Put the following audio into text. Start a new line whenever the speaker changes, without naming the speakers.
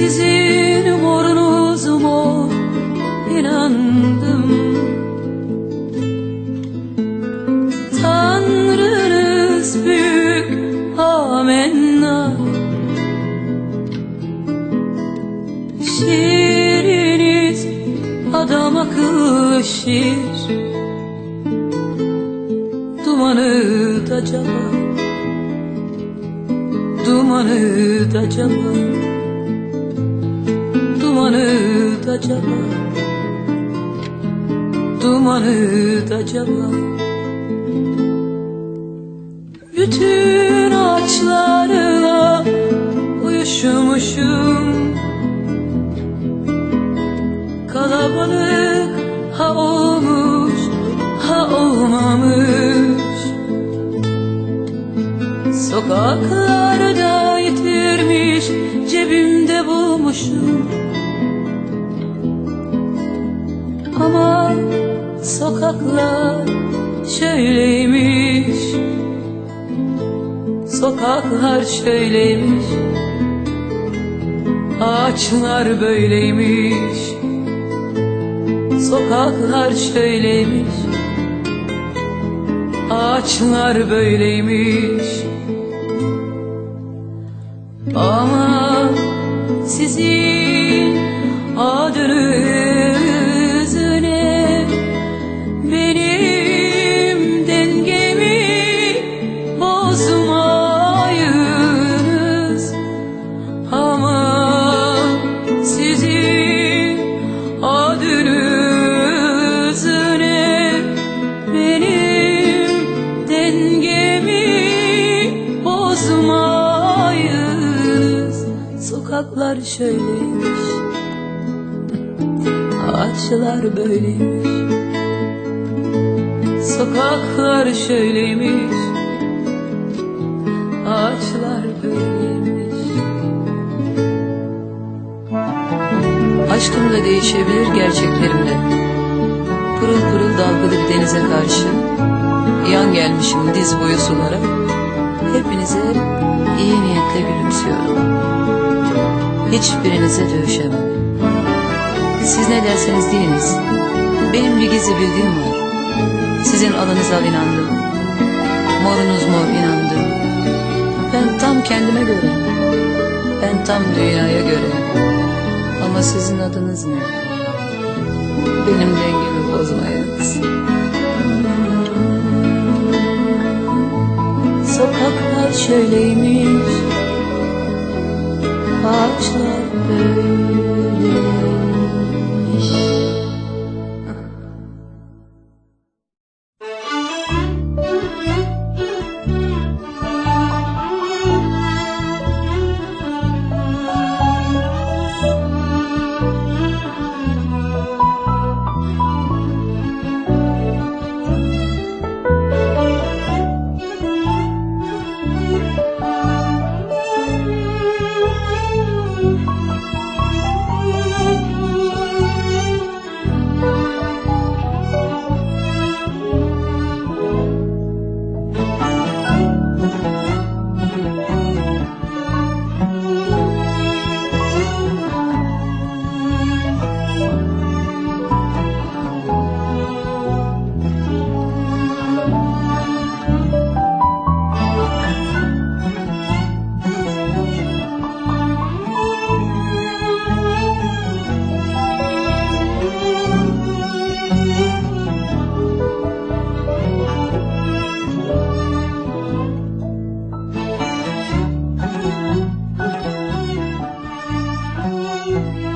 Sizin morunuz mor inandım. Tanrınız büyük amenna. Şiiriniz adam akıllı şiir. Dumanı da cama Dumanı da cama da cama Dumanı da cama. Bütün ağaçlarla uyuşmuşum. Kalabalık ha olmuş ha olmamış. Sokaklarda sokaklar şöyleymiş. Sokaklar şöyleymiş. Ağaçlar böyleymiş. Sokaklar şöyleymiş. Ağaçlar böyleymiş. Ama sizin Sokaklar şöyleymiş Ağaçlar böyleymiş. Sokaklar şöyleymiş Ağaçlar böyleymiş. Aşkım da değişebilir gerçeklerimde Pırıl pırıl dalgalı bir denize karşı Yan gelmişim diz boyu sulara. Hepinize iyi niyetle gülümsüyorum Hiçbirinize dövüşemem. Siz ne derseniz deyiniz Benim bir gizli bildiğim var. Sizin adınıza inandım. Morunuz mor inandım Ben tam kendime göre. Ben tam dünyaya göre. Ama sizin adınız ne? Benim dengemi bozmayınız. Sokaklar şöyleymiş Ağaçlar 嗯。